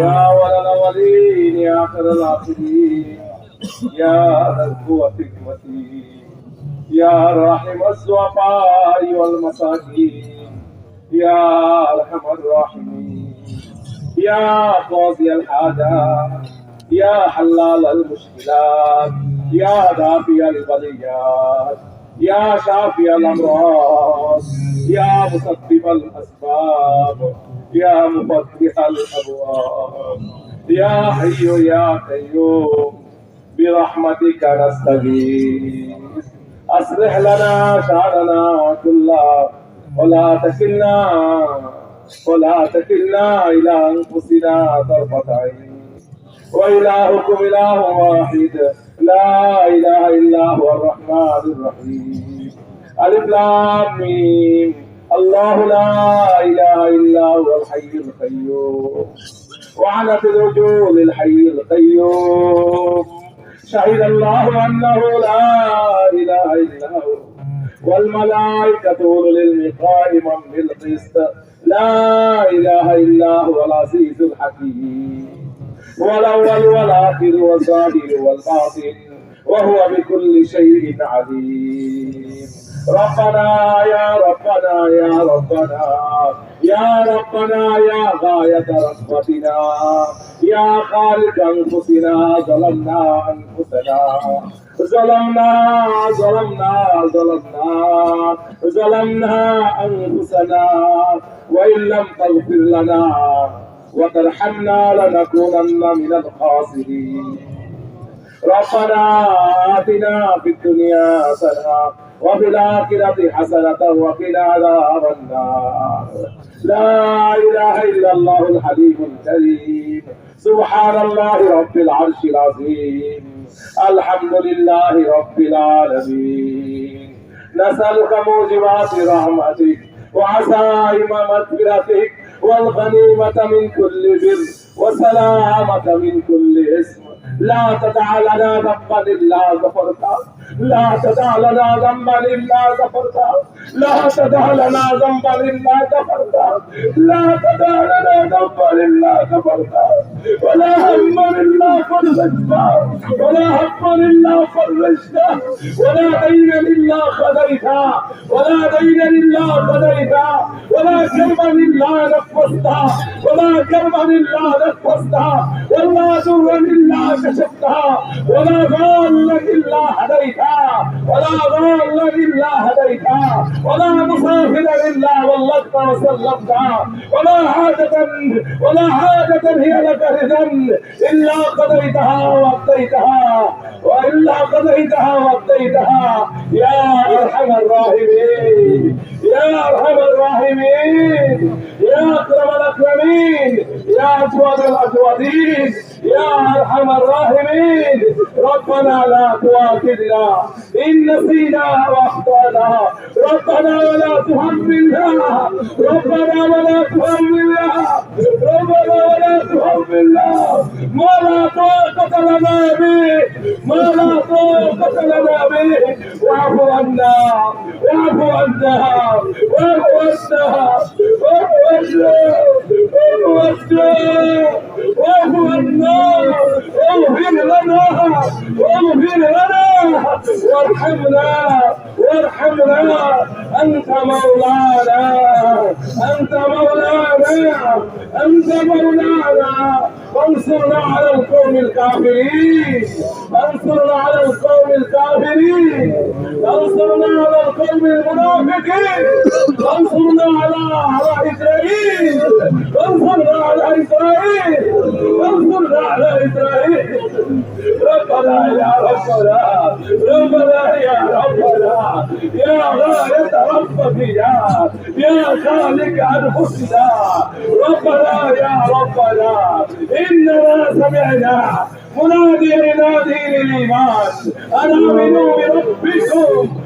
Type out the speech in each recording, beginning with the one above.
يا أول الأولين يا آخر العاقبين يا ذا القوة المتين يا رحم الضعفاء والمساكين يا أرحم الراحمين يا قاضي الحاجات يا حلال المشكلات يا دافع البليات يا شافي الأمراض يا مسبب الأسباب يا مفتح الأبواب يا حي يا قيوم برحمتك نستغيث. أصلح لنا شأننا كله ولا تكلنا ولا تكلنا إلى أنفسنا طرفة عين. وإلهكم إله واحد. لا إله إلا هو الرحمن الرحيم. ألف لام ميم. الله لا إله إلا هو الحي القيوم. وعنت الرجوع للحي القيوم. شهد الله أنه لا إله إلا هو. والملائكة أولو العلم قائما بالقسط. لا إله إلا هو العزيز الحكيم. هو الأول والآخر والظاهر والباطن وهو بكل شيء عليم. ربنا يا ربنا يا ربنا يا ربنا يا غاية رحمتنا يا خالق أنفسنا ظلمنا أنفسنا ظلمنا ظلمنا ظلمنا ظلمنا أنفسنا وإن لم تغفر لنا وترحمنا لنكونن من الخاسرين. ربنا آتنا في الدنيا حسنة وفي الآخرة حسنة وقنا عذاب النار. لا إله إلا الله الحليم الكريم. سبحان الله رب العرش العظيم. الحمد لله رب العالمين. نسألك موجبات رحمتك وعزائم مغفرتك والغنيمة من كل بر وسلامة من كل اسم. لا تدع لنا ذنبا إلا غفرته. لا تدع لنا ذنبا إلا غفرته. لا تدع لنا ذنبا إلا غفرته. لا تدع لنا ذنبا إلا غفرته. ولا هما إلا فرجته. ولا هما إلا فرجته. ولا دينا إلا خذيته. ولا دينا إلا خذيته. ولا كربا إلا نفسته ولا كربا إلا نفسته ولا ضرا إلا كشفتها. ولا ضالا إلا هديتها. ولا ضالا إلا هديتها. ولا مسافرا إلا ولدت وسلمتها. ولا حاجة ولا حاجة هي لك رضا إلا قضيتها وأقضيتها وإلا قضيتها وأقضيتها يا أرحم الراحمين. يا أرحم الراحمين. يا أكرم الأكرمين يا أجود الأجودين يا أرحم الراحمين. ربنا لا تؤاخذنا إن نسينا وأخطأنا. ربنا ولا تحملنا ربنا ولا تحملنا ربنا ولا تحملنا ما لا طاقة لنا به. ما لا طاقة لنا به. واعف عنا. واعف عنا. واعف عنا. واعف عنا. واعف عنا. واعف عنا. واغفر لنا واغفر لنا وارحمنا وارحمنا انت مولانا انت مولانا انت مولانا وانصرنا على القوم الكافرين انصرنا على القوم الكافرين انصرنا على القوم المنافقين انصرنا على على اسرائيل انصرنا على اسرائيل انصرنا على إسرائيل. ربنا يا ربنا ربنا يا ربنا. يا غاية ربنا يا خالق أنفسنا. ربنا يا ربنا إننا سمعنا. مناديا ينادي للإيمان. أن آمنوا بربكم.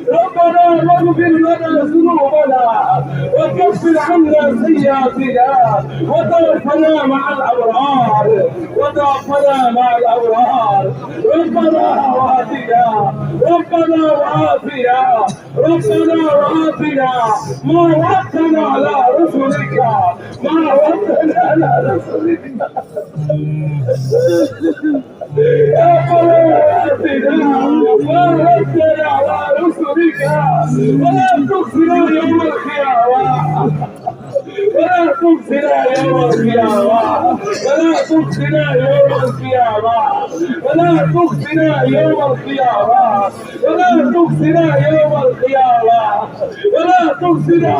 ربنا واغفر لنا ذنوبنا وكفر عنا سيئاتنا وتوفنا مع الأبرار وتوفنا مع الأبرار. ربنا وآتنا ربنا وآتنا ربنا وآتنا. ما وعدتنا على رسلك ما وعدتنا على رسلك. ولا تخزنا يوم القيامة ولا تخزنا يوم القيامة ولا تخزنا يوم القيامة ولا تخزنا يوم القيامة ولا تخزنا يوم القيامة ولا تخزنا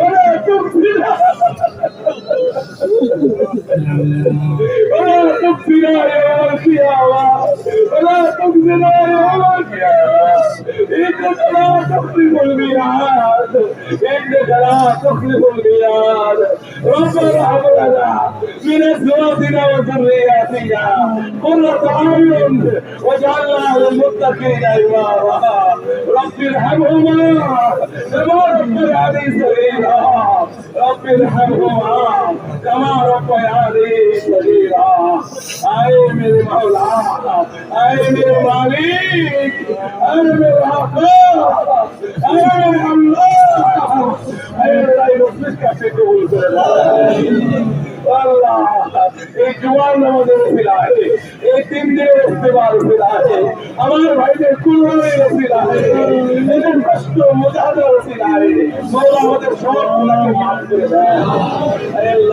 ولا تخزنا ولا تخزنا يوم القيامة ولا تخزنا يوم القيامة إنك لا تخلف الميعاد. إنك لا تخلف الميعاد. ربنا هب لنا من أزواجنا وذرياتنا قرة أعين واجعلنا للمتقين إماما رب ارحمهما كما ربياني صغيرا رب ارحمهما كما ربياني صغيرا آئے میرے مولا آئے میرے مالک آئے میرے حقا آئے میرے اللہ কাছে কবুল করে আল্লাহ এই জুয়ান আমাদের ফিরা আছে এই তিন দিনের ইস্তেমার ফিরা আছে আমার ভাইদের কুলগুলির ফিরা আছে এদের কষ্ট মুজাহাদার ফিরা আমাদের সমর্থনাকে মাফ করে দেয়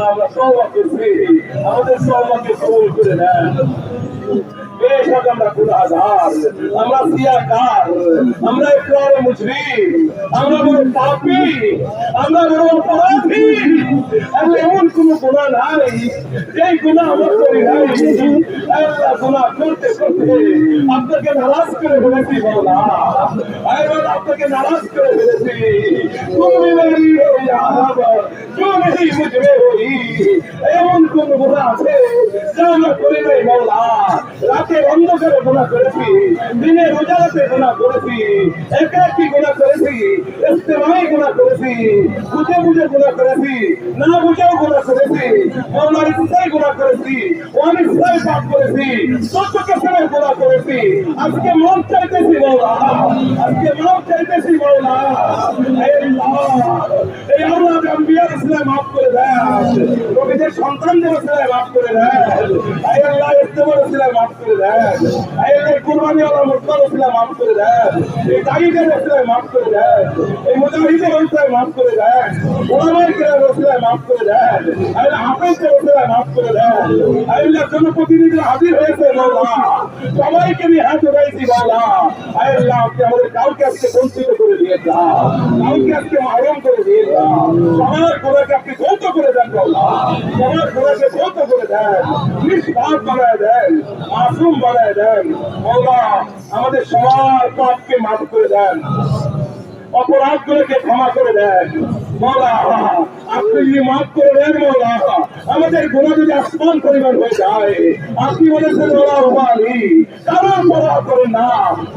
আমরা সবাকে আমাদের সবাকে কবুল করে দেয় বেশক আমরা গুনাহগার আমরা সিয়াকার, আমরা ইকরার মুজরি আমরা বড় পাপী, আমরা বড় অপরাধী। আপনাকে রাতের অন্ধকারে গুণা করেছি দিনের উজালাতে গুণা করেছি, একাকি গুণা করেছি ইস্তেমাই গুণা করেছি, বুঝে বুঝে গুণা করেছি, না বুঝেও গুণা করেছি মৌলার ইচ্ছাই গুণা করেছি অনিচ্ছাই পাপ করেছি সত্য কেসমের গুণা করেছি। আজকে মন চাইতেছি মৌলা আজকে মন চাইতেছি মৌলা এই আল্লাহ আম্বিয়ার ইসলাম মাফ করে দেন নবীদের সন্তানদের ইসলাম মাফ করে আই আল্লাহ ইস্তেমার ইসলাম মাফ করে দেন আল্লাহ কুরবানি আল্লাহ মুসলাম ইসলাম মাফ করে দেন এই দেন এই মুজাহিদের ইসলাম মাফ করে করে আই আল্লাহ হাফেজদের ইসলাম মাফ করে আই আল্লাহ জনপ্রতিনিধিরা হাজির হয়েছে মৌলা সবাইকে নিয়ে হাত উঠাইছি মৌলা আপনি আমাদের কাউকে আজকে বঞ্চিত করে দিয়েছেন কাউকে আজকে মাহরুম করে দিয়েছেন সবার গোড়াকে আপনি করে দেন মৌলা সবার গোড়াকে ধৌত করে দেন নিষ্পাপ বানায় দেন মাসুম বানায় দেন। মৌলা আমাদের সবার পাপকে মাফ করে দেন। অপরাধ গুলোকে ক্ষমা করে দেন। মৌলা, আপনি যদি মাফ করে মৌলা, আমাদের গুণা যদি আসমান পরিমাণ হয়ে যায়, আপনি বলেছেন মৌলা রুমালি কারোর পরোয়া করেন না,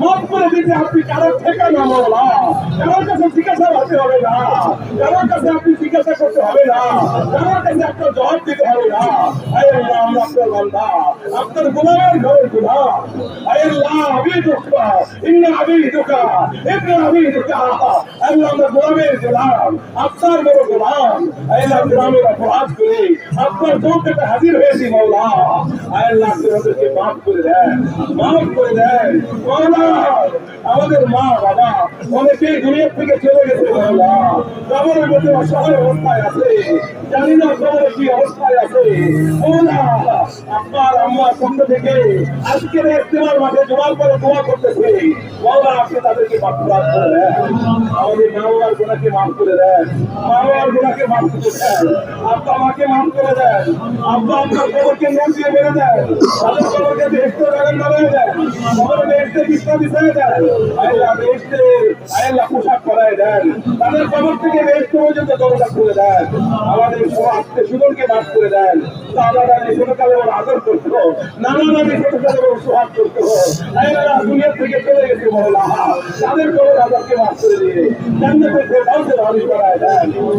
মাফ করে দিতে আপনি কারোর থেকে না মৌলা, কারোর কাছে জিজ্ঞাসা করতে হবে না, কারোর কাছে আপনি জিজ্ঞাসা করতে হবে না, কারোর কাছে আপনার জবাব দিতে হবে না। আয় আল্লাহ, আমরা আপনার বান্দা, আপনার গুণামের ঘরের গুণা। আয় আল্লাহ আবি দুঃখা ইন্না আবি দুঃখা ইবনে আবি দুঃখা আল্লাহ, আমরা গোলামের গোলাম আপনার বড় গোলাম। আল্লাহ গোলামের অপরাধ করে আপনার চৌকাতে হাজির হয়েছি মৌলা আল্লাহ আমাদেরকে মাফ করে দেন, মাফ করে দেন। মৌলা আমাদের মা, বাবা অনেকেই দুনিয়ার থেকে চলে গেছে মৌলা কবরের মধ্যে অসহায় অবস্থায় আছে, জানি না কবরে কি অবস্থায় আছে। মৌলা আপনার আম্মার পক্ষ থেকে আজকের ইস্তেমার মাঠে জোয়ার করে দোয়া করতেছে। মৌলা আপনি তাদেরকে মাফ করে দেন। আমাদের মা বাবার গুণাকে মাফ করে দেন। বাবার গুণাকে মাফ করে আব্বা আমাকে মাফ করে দেন আব্বা আপনার কবরকে নোট দিয়ে বেড়ে দেন তাদের কবরকে দেখতে না হয়ে দেন কবরে দেখতে বিস্তার বিষয়ে দেন আল্লাহ দেখতে আল্লাহ দেন। তাদের কবর থেকে দেখতে পর্যন্ত দরজা খুলে দেন। আমাদের আত্মীয় সুদনকে মাফ করে দেন। দাদা দাদি ছোটকালে ওর আদর করতো নানা নানি ছোটকালে ওর সোহাগ করতো আল্লাহ দুনিয়া থেকে চলে গেছে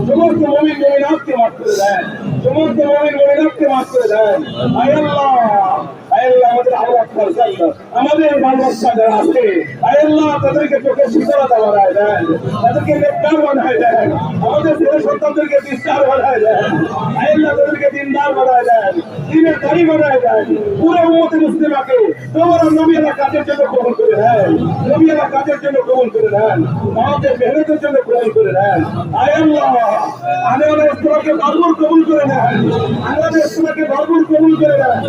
সমস্ত মুমিন মুমিনাতকে মাফ করে দেন। সমস্ত মুমিন মুমিনাতকে মাফ করে দেন। আয় আমাদের আওলাদ ফরজান আমাদের বাচ্চা যারা আছে আল্লাহ, তাদেরকে চোখে শীতলতা বাড়ায় দেন। তাদেরকে দেন। আমাদের ছেলে সন্তানদেরকে বিস্তার বানায়, দেন। আল্লাহ, তাদেরকে দিনদার বানায়, দেন। দিনের দাড়ি বানায়, দেন। পুরো উম্মতে মুসলিমাকে তোমার নবী আল্লাহ কাজের জন্য কবুল করে, দেন। নবী আল্লাহ কাজের জন্য কবুল করে, দেন। আমাদের মেহনতের জন্য কবুল করে আয় আল্লাহ আমাদের ইসলামকে ভরপুর কবুল করে, দেন। আমাদের ইসলামকে ভরপুর কবুল করে, দেন।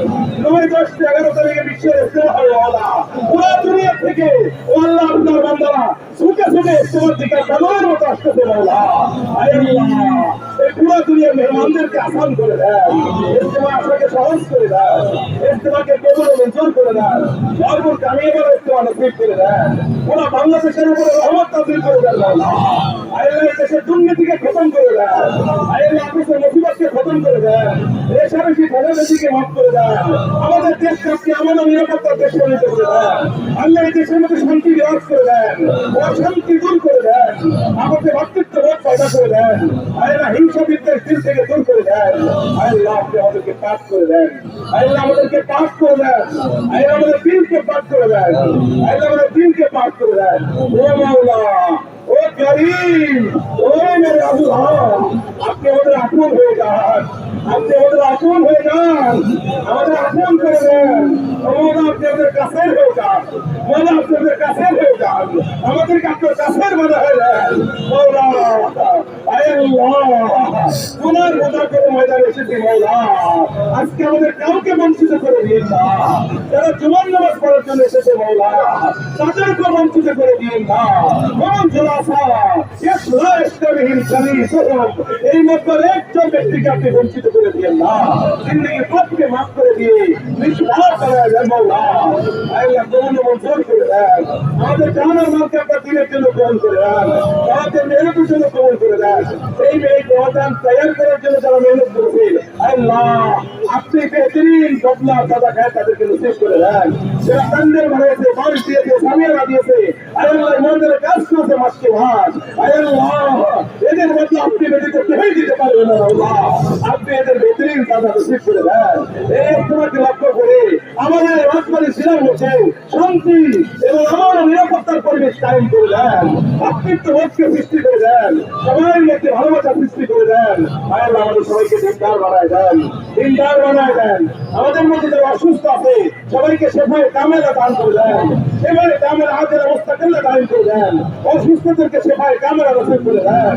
নয় দশ এগারো তারিখে বিশ্বের ইসলাম হবে আল্লাহ পুরো দুনিয়া থেকে ও আল্লাহ আপনার বান্দারা ছুটে ছুটে ইসলামের দিকে কালোর মতো আসতেছে আল্লাহ এই পুরো দুনিয়ার মেহমানদেরকে আসান করে দেন ইস্তেমা আপনাকে সহজ করে দেন ইস্তেমাকে কবুল ইস্তেমা বাংলাদেশের উপরে রহমত তাজিল করে মাওলা আল্লাহ দেশের দুর্নীতিকে খতম করে দেন আল্লাহ অফিসের মুসিবতকে খতম করে দেন ঠেলারেশিকে মাফ করে দেন আমাদের দেশকে আপনি আমাদের নিরাপত্তার দেশ পরিণত করে দেন আল্লাহ এই দেশের মধ্যে শান্তি বিরাজ করে দেন। অশান্তি দূর করে দেন। আমাদের ভাতৃত্ব বোধ পয়দা করে দেন। আল্লাহ হিংসা বিদ্বেষ দিল থেকে দূর করে দেন। আল্লাহ আপনি আমাদেরকে আল্লাহ আপনি আপন হয়ে যান। আপনি আমাদের আপন হয়ে যান। আমাদের আপন করে দেন। মৌলা আপনি আমাদের কাছের হয়ে যান। মৌলা আপনি আমাদের কাছের হয়ে যান। আমাদেরকে আপনার কাছের মনে হয়ে যান গুনার বোঝা করে ময়দানে এসেছি, মৌলা। আজকে আমাদের কাউকে বঞ্চিত করে দিন না। যারা জুমান নামাজ পড়ার জন্য এসেছে তাদেরকে বঞ্চিত করে দিন না। কোন জলাশা ইসলামহীন জানি এই মধ্যে একজন ব্যক্তিকে আপনি বঞ্চিত করে দিয়েন না। জিন্দগি সবকে মাফ করে দিয়ে বিশ্বাস করে দেন মৌলা আল্লাহ গ্রহণ মঞ্জুর করে দেন। আমাদের জানার মালকে আপনার দিনের জন্য গ্রহণ করে দেন। আমাদের মেহনতের জন্য গ্রহণ করে দেন। এই মেয়ে প্রধান তৈরি করার জন্য যারা মেহনত করেছে, আল্লাহ, আপনি বেহতরিন বদলা দাদা খায় তাদেরকে নসিব করে দেন। যারা কান্দের বানিয়েছে বাড়ি দিয়েছে স্বামীরা দিয়েছে আল্লাহ মন্দিরে কাজ করেছে মাসকে মাস। আল্লাহ এদের মধ্যে আপনি ব্যতীত কেউই দিতে পারবেন না, আল্লাহ। আপনি এদের বেহতরিন দাদা নসিব করে দেন। এই তোমাকে লক্ষ্য করে আমাদের রাজবাড়ি ছিলাম হচ্ছে শান্তি এবং আমার নিরাপত্তার পরিবেশ কায়েম করে দেন। তো বোধকে সৃষ্টি করে দেন, সবাই মধ্যে ভালোবাসা সৃষ্টি করে দেন। আল্লাহ আমাদের সবাইকে দিনদার বানায় দেন, দিনদার বানায় দেন। আমাদের মধ্যে যারা অসুস্থ আছে, সবাইকে সেভাবে কামেরা দান করে দেন। সেভাবে কামেরা হাতের অবস্থা কেন দান করে দেন? অসুস্থদেরকে সেভাবে কামেরা রসিদ করে দেন।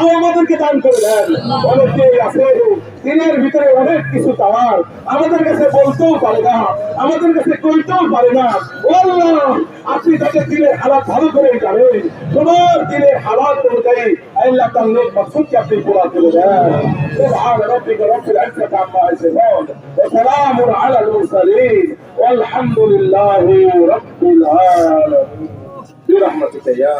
আমাদেরকে দান করে দেন অনেকে আছে দিনের ভিতরে অনেক কিছু চাওয়ার আমাদের কাছে বলতেও পারে না। আমাদের কাছে কইতেও পারে না। ও আল্লাহ আপনি তাকে দিনের হালাত ভালো করে জানেন। তোমার দিনের হালাত অনুযায়ী الا تمليك مبسوط يا ابن البلاد سبحان ربك رب العزة عما يصفون. وسلام على المرسلين. والحمد لله رب العالمين. برحمتك يا